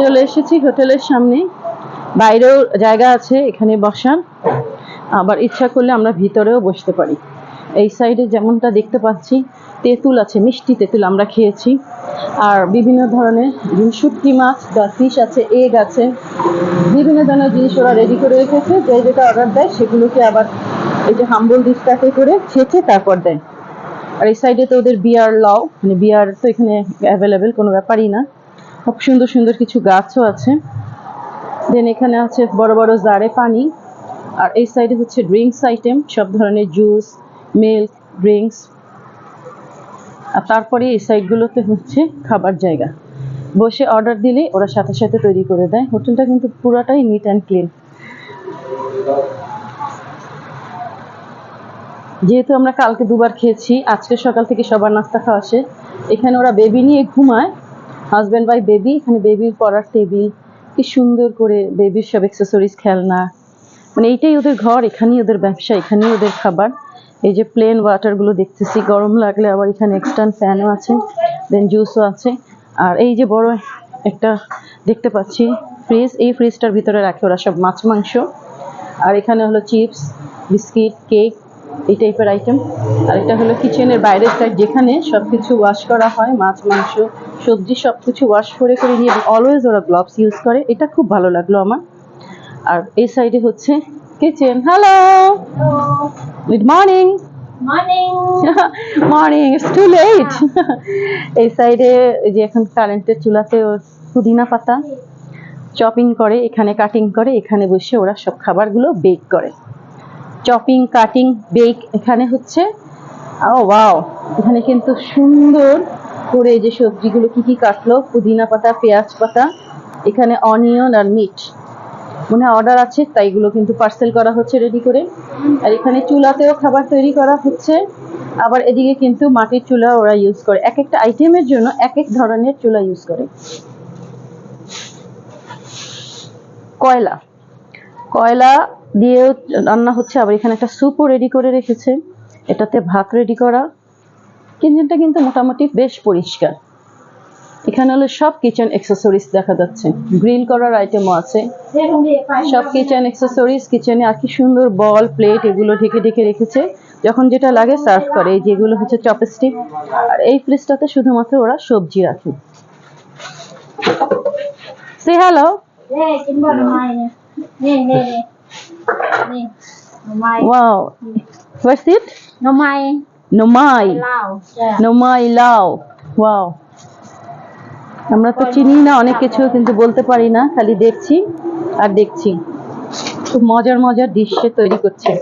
চলে এসেছি হোটেলের সামনে। বাইরেও জায়গা আছে এখানে বসার। আবার ইচ্ছা করলে আমরা ভিতরেও বসতে পারি। এই সাইডে যেমনটা দেখতে পাচ্ছি, তেঁতুল আছে, মিষ্টি তেঁতুল আমরা খেয়েছি। আর বিভিন্ন ধরনের শুটকি মাছ বা ফিশ আছে এগ আছে। বিভিন্ন ধরনের জিনিস ওরা রেডি করে রেখেছে। যে যেটা অর্ডার দেয় সেগুলোকে আবার এই যে হাম্বল ডিসটাকে করে ছেঁচে তারপর দেয়। আর এই সাইডে তো ওদের বিয়ার লাও মানে বিয়ার তো এখানে অ্যাভেলেবেল কোনো ব্যাপারই না। খুব সুন্দর সুন্দর কিছু গাছও আছে। দেন এখানে আছে বড় বড় জারে পানি। আর এই সাইডে হচ্ছে ড্রিঙ্কস আইটেম সব ধরনের জুস মিল্ক ড্রিঙ্কস আর তারপরে এই সাইডগুলোতে হচ্ছে খাবার জায়গা। বসে অর্ডার দিলে ওরা সাথে সাথে তৈরি করে দেয়। হোটেলটা কিন্তু পুরাটাই নিট অ্যান্ড ক্লিন যেহেতু আমরা কালকে দুবার খেয়েছি, আজকে সকাল থেকে সবার নাস্তা খাওয়া আসে এখানে ওরা বেবি নিয়ে ঘুমায়। হাজব্যান্ড বাই বেবি এখানে বেবির পড়ার টেবিল কি সুন্দর করে বেবির সব অ্যাক্সেসরিজ খেলনা। মানে এইটাই ওদের ঘর, এখানেই ওদের ব্যবসা, এখানেই ওদের খাবার। এই যে প্লেন ওয়াটারগুলো দেখতেছি, গরম লাগলে আবার এখানে এক্সটার্ন ফ্যানও আছে দেন জুসও আছে। আর এই যে বড় একটা দেখতে পাচ্ছি ফ্রিজ এই ফ্রিজটার ভিতরে রাখে ওরা সব মাছ, মাংস। আর এখানে হলো চিপস বিস্কিট কেক এই টাইপের আইটেম আর এটা হলো কিচেনের বাইরের সাইড যেখানে সব কিছু ওয়াশ করা হয়, মাছ, মাংস সবজি সব কিছু ওয়াশ করে করে নিয়ে অলওয়েজ ওরা গ্লাভস ইউজ করে এটা খুব ভালো লাগল আমার। আর এই সাইডে হচ্ছে kitchen hello good morning. Morning it's too late এই সাইডে যে এখন কারেন্টের চুলাতে ওর পুদিনা পাতা চপিং করে এখানে কাটিং করে এখানে বসে ওরা সব খাবারগুলো বেক করে। চপিং কাটিং বেক এখানে হচ্ছে ও ওয়াও এখানে কিন্তু সুন্দর করে যে সবজিগুলো কি কি কাটলো, পুদিনা পাতা, পেঁয়াজ পাতা, এখানে অনিয়ন আর মিট মনে অর্ডার আছে, তাই এগুলো কিন্তু পার্সেল করা হচ্ছে রেডি করে। আর এখানে চুলাতেও খাবার তৈরি করা হচ্ছে। আবার এদিকে কিন্তু মাটির চুলা ওরা ইউজ করে। এক একটা আইটেমের জন্য এক এক ধরনের চুলা ইউজ করে। কয়লা। কয়লা দিয়েও রান্না হচ্ছে, আবার এখানে একটা স্যুপও রেডি করে রেখেছে। এটাতে ভাত রেডি করা। কিচেনটা কিন্তু মোটামুটি বেশ পরিষ্কার। এখানে হলো সব কিচেন অ্যাক্সেসরিজ দেখা যাচ্ছে। গ্রিল করার আইটেমও আছে। সব কিচেন অ্যাক্সেসরিজ কিচেনে আর কি সুন্দর বল প্লেট এগুলো ঢেকে ঢেকে রেখেছে। যখন যেটা লাগে সার্ভ করে। এই যেগুলো হচ্ছে চপস্টিক আর এই ফ্রিজটাতে শুধুমাত্র ওরা সবজি রাখে। সে hello. Wow what's it Đồ mày. নোমাই. নোমাই লাও ওয়াও আমরা তো চিনি না অনেক কিছু কিন্তু বলতে পারি না খালি দেখছি আর দেখছি। খুব মজার মজার ডিশ সে তৈরি করছে।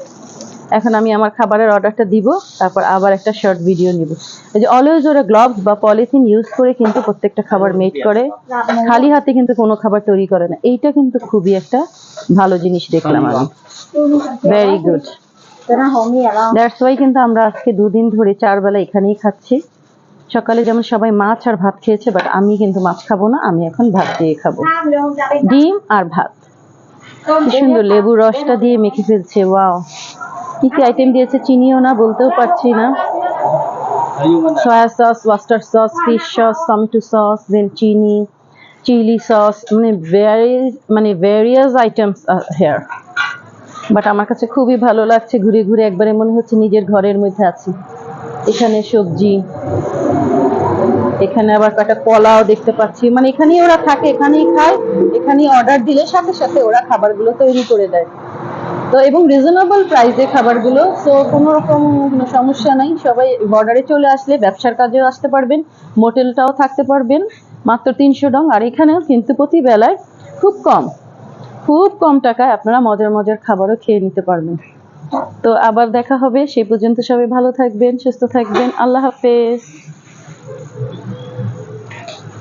এখন আমি আমার খাবারের অর্ডারটা দিব তারপর আবার একটা শর্ট ভিডিও নিব। এই যে অলওয়েজ ওরা গ্লাভস বা পলিথিন ইউজ করে কিন্তু প্রত্যেকটা খাবার মেড করে। খালি হাতে কিন্তু কোনো খাবার তৈরি করে না। এইটা কিন্তু খুবই একটা ভালো জিনিস দেখলাম আমি। ভেরি গুড দ্যাটস ওয়াই কিন্তু আমরা আজকে দুদিন ধরে চার বেলা এখানেই খাচ্ছি। সকালে যেমন সবাই মাছ আর ভাত খেয়েছে বাট আমি কিন্তু মাছ খাব না আমি এখন ভাত দিয়ে খাব। bên ডিম আর ভাত। সুন্দর লেবু রসটা দিয়ে মেখে ফেলছে ওয়াও কি কি আইটেম দিয়েছে চিনিও না বলতেও পারছি না। Soya sauce oyster sauce fish sauce tomato sauce then চিনি চিলি সস মানে ভেরি মানে ভেরিয়াস আইটেমস হেয়ার বাট আমার কাছে খুবই ভালো লাগছে ঘুরে ঘুরে একবারে মনে হচ্ছে নিজের ঘরের মধ্যে আছি। এখানে সবজি, এখানে আবার কয়েকটা কলাও দেখতে পাচ্ছি। মানে এখানেই ওরা থাকে, এখানেই খায়, এখানেই অর্ডার দিলে সাথে সাথে ওরা খাবারগুলো তৈরি করে দেয়। তো এবং রিজনেবল প্রাইসে খাবারগুলো সো কোনো রকম কোনো সমস্যা নাই। সবাই বর্ডারে চলে আসলে ব্যবসার কাজেও আসতে পারবেন, মোটেলটাও থাকতে পারবেন। মাত্র তিনশো ডং, আর এখানেও কিন্তু প্রতি বেলায় খুব কম। খুব কম টাকায় আপনারা মজার মজার খাবারও খেয়ে নিতে পারবেন। তো আবার দেখা হবে, সেই পর্যন্ত সবাই ভালো থাকবেন, সুস্থ থাকবেন। আল্লাহ হাফেজ।